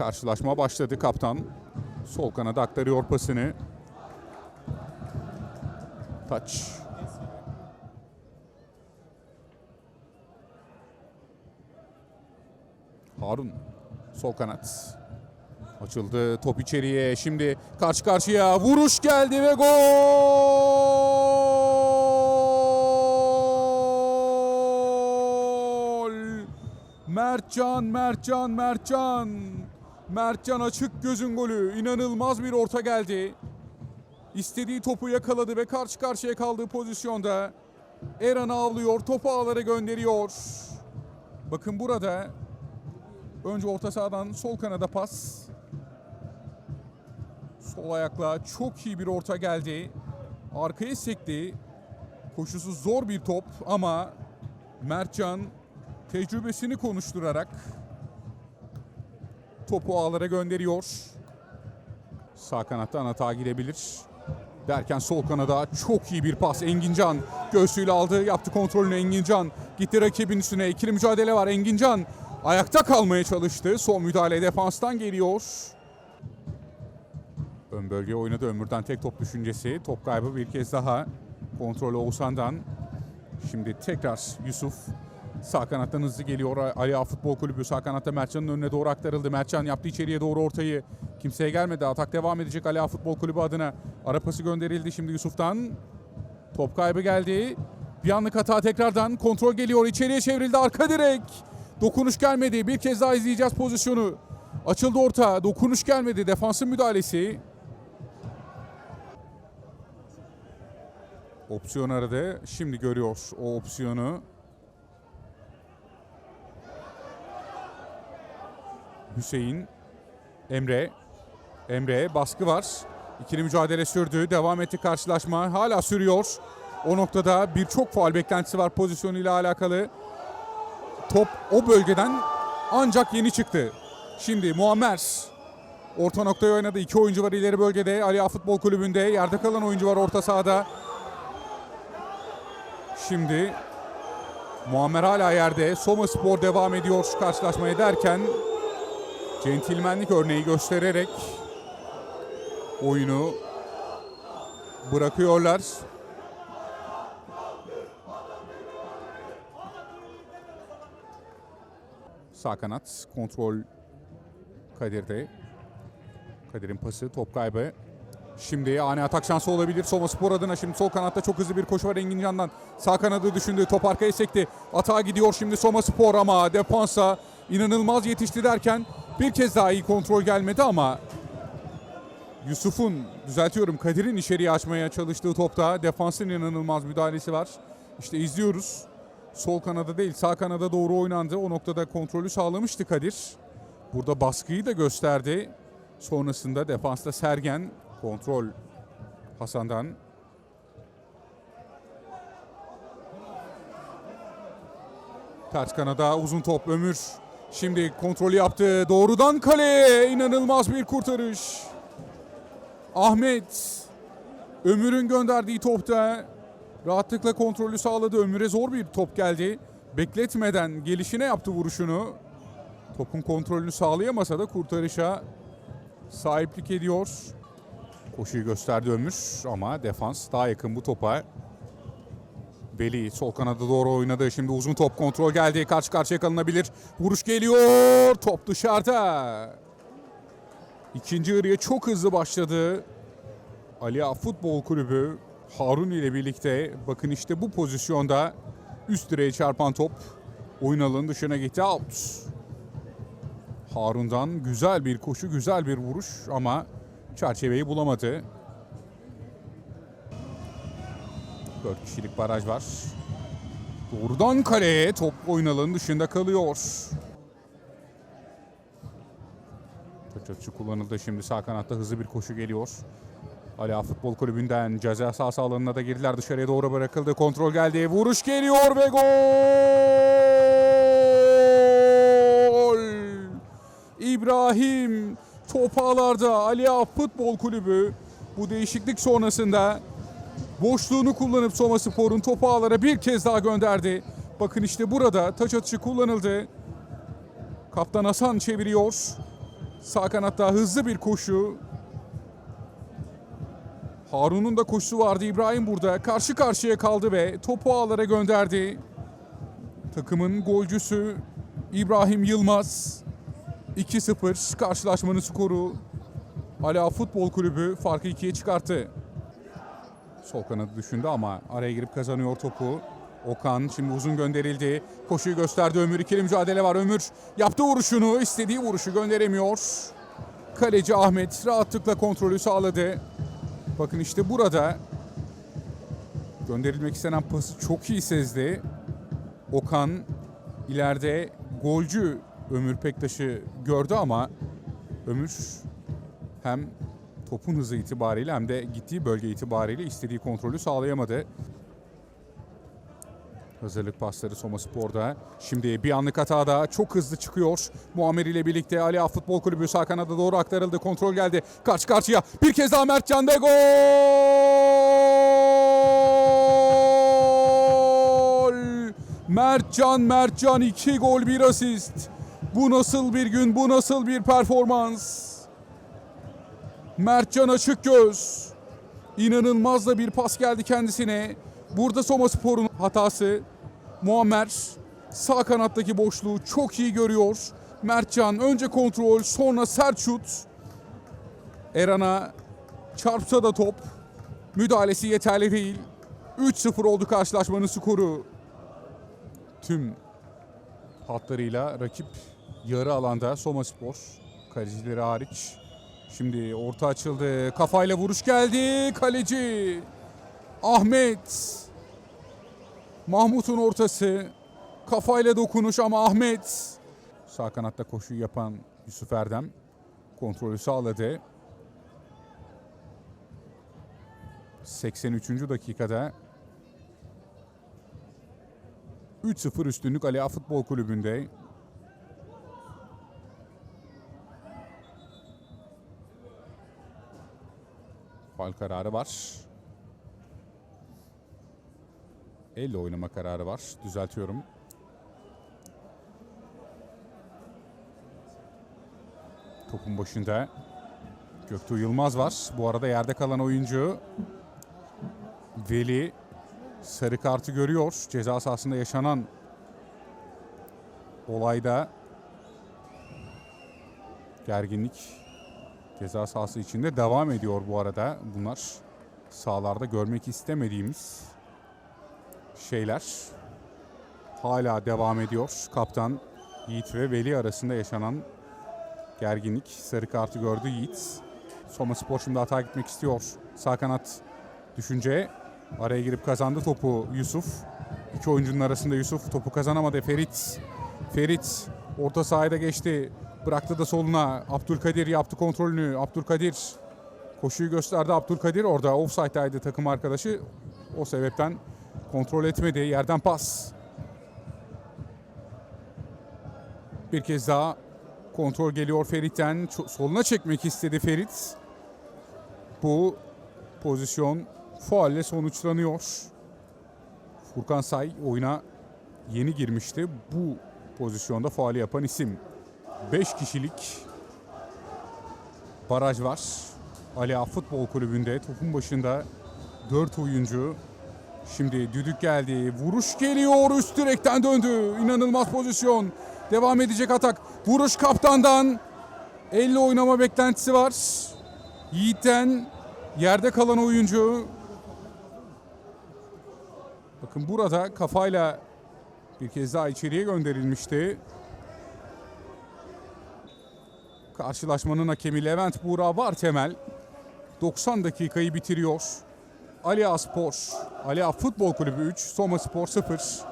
Karşılaşma başladı kaptan. Sol kanada aktarıyor pasını. Taç. Harun. Sol kanat. Açıldı top içeriye. Şimdi karşı karşıya vuruş geldi ve gol! Mertcan, Mertcan, Mertcan. Mertcan açık gözün golü. İnanılmaz bir orta geldi. İstediği topu yakaladı ve karşı karşıya kaldığı pozisyonda Eren avlıyor, topu ağlara gönderiyor. Bakın burada önce orta sahadan sol kanada pas. Sol ayakla çok iyi bir orta geldi. Arkaya sekti. Koşusu zor bir top ama Mertcan tecrübesini konuşturarak topu ağlara gönderiyor. Sağ kanattan hata girebilir. Derken sol kanada çok iyi bir pas. Engincan göğsüyle aldı. Yaptı kontrolünü Engincan. Gitti rakibin üstüne. İkili mücadele var. Engincan ayakta kalmaya çalıştı. Son müdahale defanstan geliyor. Ön bölge oynadı. Ömür'den tek top düşüncesi. Top kaybı bir kez daha. Kontrolü Oğuzhan'dan. Şimdi tekrar Yusuf. Sağ kanattan hızlı geliyor. Ali Ağa Futbol Kulübü sağ kanatta Mertcan'ın önüne doğru aktarıldı. Mertcan yaptı içeriye doğru ortayı. Kimseye gelmedi. Atak devam edecek Ali Ağa Futbol Kulübü adına. Ara pası gönderildi şimdi Yusuf'tan. Top kaybı geldi. Bir anlık hata tekrardan. Kontrol geliyor. İçeriye çevrildi. Arka direk. Dokunuş gelmedi. Bir kez daha izleyeceğiz pozisyonu. Açıldı orta. Dokunuş gelmedi. Defansın müdahalesi. Opsiyon aradı. Şimdi görüyor o opsiyonu. Hüseyin, Emre, Emre baskı var. İkili mücadele sürdü. Devam etti karşılaşma. Hala sürüyor. O noktada birçok faal beklentisi var pozisyonuyla alakalı. Top o bölgeden ancak yeni çıktı. Şimdi Muammer orta noktaya oynadı. İki oyuncu var ileri bölgede. Ali Ağa Futbol Kulübü'nde. Yerde kalan oyuncu var orta sahada. Şimdi Muammer hala yerde. Soma Spor devam ediyor karşılaşmaya derken centilmenlik örneği göstererek oyunu bırakıyorlar. Sağ kanat kontrol Kadir'de. Kadir'in pası top kaybı. Şimdi ani atak şansı olabilir Soma Spor adına. Şimdi sol kanatta çok hızlı bir koşu var Engincan'dan. Sağ kanadı düşündü. Top arkaya sekti. Atağa gidiyor şimdi Soma Spor ama defansa inanılmaz yetişti derken bir kez daha iyi kontrol gelmedi ama Yusuf'un düzeltiyorum Kadir'in içeriye açmaya çalıştığı topta defansın inanılmaz müdahalesi var. İşte izliyoruz. Sol kanada değil sağ kanada doğru oynandı. O noktada kontrolü sağlamıştı Kadir. Burada baskıyı da gösterdi. Sonrasında defansta Sergen kontrol Hasan'dan. Ters kanada uzun top Ömür. Şimdi kontrolü yaptı. Doğrudan kaleye inanılmaz bir kurtarış. Ahmet Ömür'ün gönderdiği topta rahatlıkla kontrolü sağladı. Ömür'e zor bir top geldi. Bekletmeden gelişine yaptı vuruşunu. Topun kontrolünü sağlayamasa da kurtarışa sahiplik ediyor. Koşuyu gösterdi Ömür ama defans daha yakın bu topa. Beli sol kanada doğru oynadı. Şimdi uzun top kontrol geldi. Karşı karşıya kalınabilir. Vuruş geliyor. Top dışarıda. İkinci yarıya çok hızlı başladı. Ali Ağa Futbol Kulübü Harun ile birlikte bakın işte bu pozisyonda üst direğe çarpan top oyun alanının dışına gitti. Out. Harun'dan güzel bir koşu, güzel bir vuruş ama çerçeveyi bulamadı. 4 kişilik baraj var. Doğrudan kaleye top oyun alanının dışında kalıyor. Taç atışı kullanıldı. Şimdi sağ kanatta hızlı bir koşu geliyor. Ali Ağa Futbol Kulübü'nden ceza sahası alanına da girdiler. Dışarıya doğru bırakıldı. Kontrol geldi. Vuruş geliyor ve gol! İbrahim top ağlarda Ali Ağa Futbol Kulübü bu değişiklik sonrasında boşluğunu kullanıp Soma Spor'un topu ağlara bir kez daha gönderdi. Bakın işte burada taç atışı kullanıldı. Kaptan Hasan çeviriyor. Sağ kanatta hızlı bir koşu. Harun'un da koşusu vardı. İbrahim burada karşı karşıya kaldı ve topu ağlara gönderdi. Takımın golcüsü İbrahim Yılmaz. 2-0 karşılaşmanın skoru. Ala Futbol Kulübü farkı ikiye çıkarttı. Sol kanadı düşündü ama araya girip kazanıyor topu. Okan şimdi uzun gönderildi. Koşuyu gösterdi Ömür. İkili mücadele var. Ömür yaptı vuruşunu. istediği vuruşu gönderemiyor. Kaleci Ahmet rahatlıkla kontrolü sağladı. Bakın işte burada gönderilmek istenen pası çok iyi sezdi. Okan ileride golcü Ömür Pektaş'ı gördü ama Ömür hem topun hızı itibariyle hem de gittiği bölge itibariyle istediği kontrolü sağlayamadı. Hazırlık pasları Soma Spor'da. Şimdi bir anlık hatada çok hızlı çıkıyor. Muammer ile birlikte Ali Ağa Futbol Kulübü sağ kanada doğru aktarıldı. Kontrol geldi. Karşı karşıya. Bir kez daha Mertcan'da gol! Mertcan Mertcan 2 gol 1 asist. Bu nasıl bir gün, bu nasıl bir performans? Mertcan açık göz. İnanılmaz da bir pas geldi kendisine. Burada Soma Spor'un hatası. Muammer sağ kanattaki boşluğu çok iyi görüyor. Mertcan önce kontrol sonra sert şut. Eran'a çarpsa da top. Müdahalesi yeterli değil. 3-0 oldu karşılaşmanın skoru. Tüm hatlarıyla rakip yarı alanda Soma Spor. Kalecileri hariç. Şimdi orta açıldı. Kafayla vuruş geldi. Kaleci Ahmet. Mahmut'un ortası. Kafayla dokunuş ama Ahmet. Sağ kanatta koşuyu yapan Yusuf Erdem kontrolü sağladı. 83. dakikada 3-0 üstünlük Ali Ağa Futbol Kulübü'nde. Faul kararı var. Elle oynama kararı var. Düzeltiyorum. Topun başında Göktuğ Yılmaz var. Bu arada yerde kalan oyuncu Veli sarı kartı görüyor. Ceza sahasında yaşanan olayda gerginlik ceza sahası içinde devam ediyor bu arada. Bunlar sahalarda görmek istemediğimiz şeyler hala devam ediyor. Kaptan Yiğit ve Veli arasında yaşanan gerginlik. Sarı kartı gördü Yiğit. Soma Spor şimdi hata gitmek istiyor. Sağ kanat düşünce araya girip kazandı topu Yusuf. İki oyuncunun arasında Yusuf topu kazanamadı. Ferit. Ferit orta sahada geçti. Bıraktı da soluna. Abdülkadir yaptı kontrolünü. Abdülkadir koşuyu gösterdi. Abdülkadir orada offside'daydı takım arkadaşı. O sebepten kontrol etmedi. Yerden pas. Bir kez daha kontrol geliyor Ferit'ten. Soluna çekmek istedi Ferit. Bu pozisyon faulle sonuçlanıyor. Furkan Say oyuna yeni girmişti. Bu pozisyonda faali yapan isim. 5 kişilik baraj var. Ali Ağa Futbol Kulübü'nde topun başında 4 oyuncu. Şimdi düdük geldi. Vuruş geliyor. Üst direkten döndü. İnanılmaz pozisyon. Devam edecek atak. Vuruş kaptandan. Elle oynama beklentisi var. Yiğit'ten yerde kalan oyuncu. Bakın burada kafayla bir kez daha içeriye gönderilmişti. Karşılaşmanın hakemi Levent Buğra var temel. 90 dakikayı bitiriyor. Ali Ağa Spor, Ali Ağa Futbol Kulübü 3, Soma Spor 0.